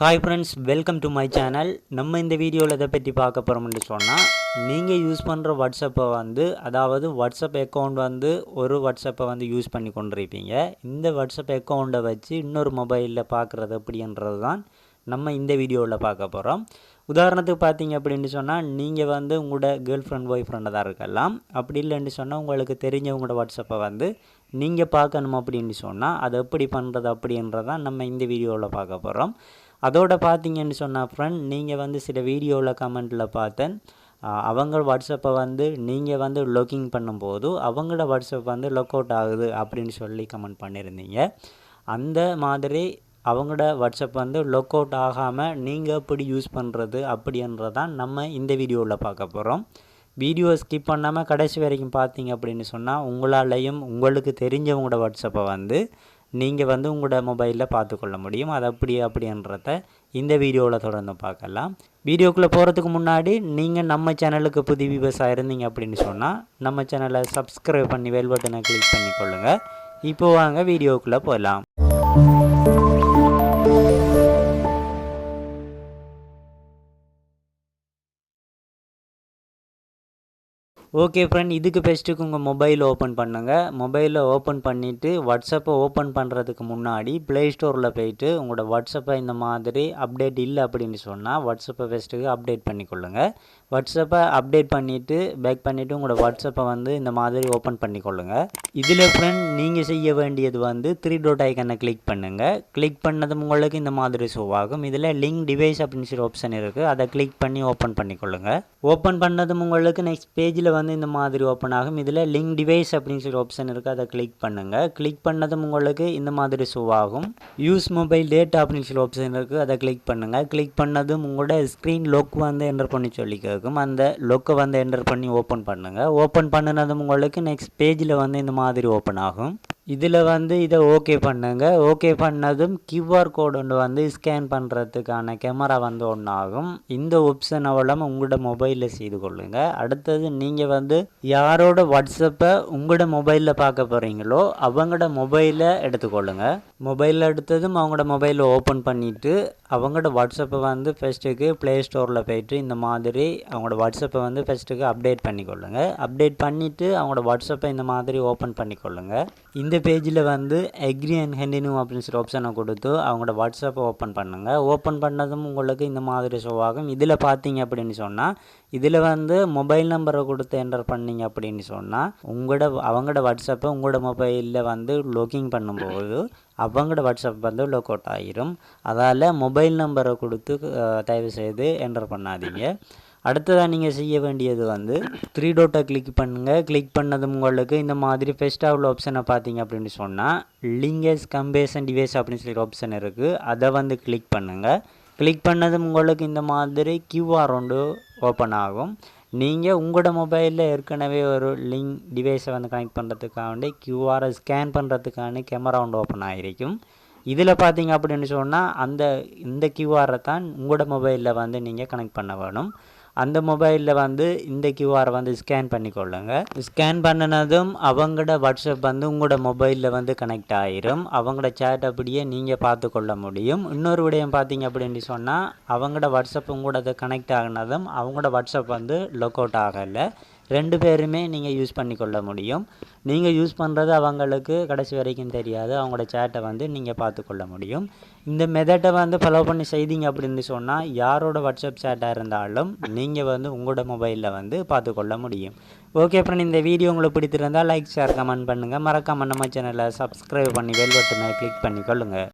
Hi friends welcome to my channel நம்ம இந்த வீடியோவில் இதை பற்றி பார்க்க போகிறோம்னு சொன்னால் நீங்கள் யூஸ் பண்ணுற வாட்ஸ்அப்பை வந்து அதாவது வாட்ஸ்அப் அக்கௌண்ட் வந்து ஒரு வாட்ஸ்அப்பை வந்து யூஸ் பண்ணி கொண்டிருப்பீங்க. இந்த வாட்ஸ்அப் அக்கௌண்ட்டை வச்சு இன்னொரு மொபைலில் பார்க்குறது அப்படின்றது தான் நம்ம இந்த வீடியோவில் பார்க்க போகிறோம் உதாரணத்துக்கு பார்த்தீங்க அப்படின்னு சொன்னால் நீங்கள் வந்து உங்களோட கேர்ள் ஃப்ரெண்ட் பாய் ஃப்ரெண்டாக தான் இருக்கலாம். அப்படி இல்லைன்னு சொன்னால் உங்களுக்கு தெரிஞ்சவங்களோட வாட்ஸ்அப்பை வந்து நீங்கள் பார்க்கணும் அப்படின்னு சொன்னால் அதை எப்படி பண்ணுறது அப்படின்றதான் நம்ம இந்த வீடியோவில் பார்க்க போகிறோம் அதோட பார்த்தீங்கன்னு சொன்னால் ஃப்ரெண்ட் நீங்கள் வந்து சில வீடியோவில் கமெண்ட்டில் பார்த்தேன். அவங்க வாட்ஸ்அப்பை வந்து நீங்கள் வந்து லொக்கிங் பண்ணும்போது அவங்களோட வாட்ஸ்அப் வந்து லொக் அவுட் ஆகுது அப்படின்னு சொல்லி கமெண்ட் பண்ணியிருந்தீங்க அந்த மாதிரி அவங்களோட வாட்ஸ்அப் வந்து லொக் அவுட் ஆகாமல் நீங்கள் எப்படி யூஸ் பண்ணுறது அப்படின்றதான் நம்ம இந்த வீடியோவில் பார்க்க போகிறோம் வீடியோ ஸ்கிப் பண்ணாமல் கடைசி வரைக்கும் பார்த்தீங்க அப்படின்னு சொன்னால் உங்களாலையும் உங்களுக்கு தெரிஞ்சவங்களோட வாட்ஸ்அப்பை வந்து நீங்கள் வந்து உங்களோட மொபைலில் பார்த்துக்கொள்ள முடியும். அது அப்படி அப்படின்றத இந்த வீடியோவில் தொடர்ந்து பார்க்கலாம். வீடியோக்குள்ளே போகிறதுக்கு முன்னாடி நீங்கள் நம்ம சேனலுக்கு புது விவசாயம் இருந்தீங்க அப்படின்னு சொன்னால் நம்ம சேனலை சப்ஸ்கிரைப் பண்ணி வெல் பட்டனை கிளிக் பண்ணிக்கொள்ளுங்கள் இப்போ வாங்க வீடியோக்குள்ளே போகலாம் ஓகே ஃப்ரெண்ட் இதுக்கு பெஸ்ட்டுக்கு உங்கள் மொபைல் ஓப்பன் பண்ணுங்கள் மொபைலை ஓப்பன் பண்ணிவிட்டு வாட்ஸ்அப்பை ஓப்பன் பண்ணுறதுக்கு முன்னாடி ப்ளே ஸ்டோரில் போயிட்டு உங்களோட வாட்ஸ்அப்பை இந்த மாதிரி அப்டேட் இல்லை அப்படின்னு சொன்னால் வாட்ஸ்அப்பை பெஸ்ட்டுக்கு அப்டேட் பண்ணிக்கொள்ளுங்கள் வாட்ஸ்அப்பை அப்டேட் பண்ணிவிட்டு பேக் பண்ணிவிட்டு உங்களோட வாட்ஸ்அப்பை வந்து இந்த மாதிரி ஓப்பன் பண்ணிக்கொள்ளுங்கள் இதில் ஃப்ரெண்ட் நீங்கள் செய்ய வேண்டியது வந்து த்ரீ டோட் ஐக்கனை கிளிக் பண்ணுங்கள் கிளிக் பண்ணதும் உங்களுக்கு இந்த மாதிரி ஷோ ஆகும். இதில் லிங்க் டிவைஸ் அப்படின்னு சொல்லி ஆப்ஷன் இருக்குது அதை கிளிக் பண்ணி ஓப்பன் பண்ணிக்கொள்ளுங்கள் ஓப்பன் பண்ணதும் உங்களுக்கு நெக்ஸ்ட் பேஜில் வந்து இந்த மாதிரி ஓப்பன் ஆகும். இதில் லிங்க் டிவைஸ் அப்படின்னு சொல்லி ஆப்ஷன் இருக்குது அதை கிளிக் பண்ணுங்கள் கிளிக் பண்ணதும் உங்களுக்கு இந்த மாதிரி ஷோ ஆகும். யூஸ் மொபைல் டேட்டா அப்படின்னு சொல்லி ஆப்ஷன் இருக்குது அதை கிளிக் பண்ணுங்கள் கிளிக் பண்ணதும் உங்களோட ஸ்க்ரீன் லொக் வந்து என்டர் பண்ணி சொல்லி கேட்கும். அந்த லொக்கை வந்து என்டர் பண்ணி ஓப்பன் பண்ணுங்கள் ஓப்பன் பண்ணினதும் உங்களுக்கு நெக்ஸ்ட் பேஜில் வந்து இந்த மாதிரி ஓப்பன் ஆகும். இதில் வந்து இதை ஓகே பண்ணுங்க. ஓகே பண்ணதும் கியூஆர் கோடு ஒன்று வந்து ஸ்கேன் பண்ணுறதுக்கான கேமரா வந்து ஒன்று ஆகும் இந்த ஆப்ஷன் அவ்வளோ உங்களோட மொபைலில் செய்து கொள்ளுங்க. அடுத்தது நீங்கள் வந்து யாரோட வாட்ஸ்அப்பை உங்களோட மொபைலில் பார்க்க போகிறீங்களோ அவங்களோட மொபைலை எடுத்துக்கொள்ளுங்க. மொபைலில் எடுத்ததும் அவங்களோட மொபைலை ஓப்பன் பண்ணிவிட்டு அவங்களோட வாட்ஸ்அப்பை வந்து ஃபஸ்ட்டுக்கு ப்ளே ஸ்டோரில் போயிட்டு இந்த மாதிரி அவங்களோட வாட்ஸ்அப்பை வந்து ஃபஸ்ட்டுக்கு அப்டேட் பண்ணிக்கொள்ளுங்க. அப்டேட் பண்ணிவிட்டு அவங்களோட வாட்ஸ்அப்பை இந்த மாதிரி ஓப்பன் பண்ணிக்கொள்ளுங்க. இந்த பேஜில் வந்து எக்ரி அண்ட் ஹெண்டினு அப்படின்னு சொல்லி ஆப்ஷனை கொடுத்து அவங்களோட வாட்ஸ்அப்பை ஓப்பன் பண்ணுங்கள் ஓப்பன் பண்ணதும் உங்களுக்கு இந்த மாதிரி ஷோ ஆகும். இதில் பார்த்தீங்க அப்படின்னு சொன்னால் இதில் வந்து மொபைல் நம்பரை கொடுத்து என்டர் பண்ணீங்க அப்படின்னு சொன்னால் உங்களோட அவங்களோட வாட்ஸ்அப்பை உங்களோட மொபைலில் வந்து லோக்கிங் பண்ணும்போது அவங்களோட வாட்ஸ்அப் வந்து லோக் அவுட் ஆகிரும் அதால் மொபைல் நம்பரை கொடுத்து தயவுசெய்து தயவு செய்து என்டர் பண்ணாதீங்க. அடுத்ததாக நீங்கள் செய்ய வேண்டியது வந்து த்ரீ டோட்டை கிளிக் பண்ணுங்கள் கிளிக் பண்ணதும் உங்களுக்கு இந்த மாதிரி ஃபெஸ்டாக உள்ள ஆப்ஷனை பார்த்தீங்க அப்படின்னு சொன்னால் லிங்கஸ் கம்பேசன் டிவைஸ் அப்படின்னு சொல்லி ஆப்ஷன் இருக்குது அதை வந்து கிளிக் பண்ணுங்கள் கிளிக் பண்ணதும் உங்களுக்கு இந்த மாதிரி கியூஆர் ஒன்று ஓப்பன் ஆகும். நீங்கள் உங்களோட மொபைலில் ஏற்கனவே ஒரு லிங்க் டிவைஸை வந்து கனெக்ட் பண்ணுறதுக்காண்டி கியூஆரை ஸ்கேன் பண்ணுறதுக்கான கேமரா ஒன்று ஓப்பன் ஆகிருக்கும் இதில் பார்த்தீங்க அப்படின்னு சொன்னால் அந்த இந்த கியூஆரை தான் உங்களோட மொபைலில் வந்து நீங்கள் கனெக்ட் பண்ண வேணும். அந்த மொபைலில் வந்து இந்த கியூஆரை வந்து ஸ்கேன் பண்ணிக்கொள்ளுங்க. ஸ்கேன் பண்ணினதும் அவங்களோட வாட்ஸ்அப் வந்து உங்களோட மொபைலில் வந்து கனெக்ட் ஆயிரும். அவங்களோட சேட் அப்படியே நீங்கள் பார்த்து கொள்ள முடியும். இன்னொரு விடயம் பார்த்தீங்க அப்படின்னு சொன்னால் அவங்களோட வாட்ஸ்அப் உங்களோட கனெக்ட் ஆகினதும் அவங்களோட வாட்ஸ்அப் வந்து லொக் அவுட் ஆகலை. ரெண்டு பேருமே நீங்கள் யூஸ் பண்ணிக்கொள்ள முடியும். நீங்கள் யூஸ் பண்ணுறது அவங்களுக்கு கடைசி வரைக்கும் தெரியாது. அவங்களோட சேட்டை வந்து நீங்கள் பார்த்துக்கொள்ள முடியும். இந்த மெதட்டை வந்து ஃபாலோ பண்ணி செய்தீங்க அப்படின்னு சொன்னால் யாரோட வாட்ஸ்அப் சேட்டாக இருந்தாலும் நீங்கள் வந்து உங்களோட மொபைலில் வந்து பார்த்துக்கொள்ள முடியும். ஓகே அப்புறம் இந்த வீடியோ உங்களுக்கு பிடித்திருந்தால் லைக் ஷேர் கமெண்ட் பண்ணுங்கள் மறக்காமல் நம்ம சேனலை சப்ஸ்கிரைப் பண்ணி வெல் பட்டனை கிளிக் பண்ணிக்கொள்ளுங்கள்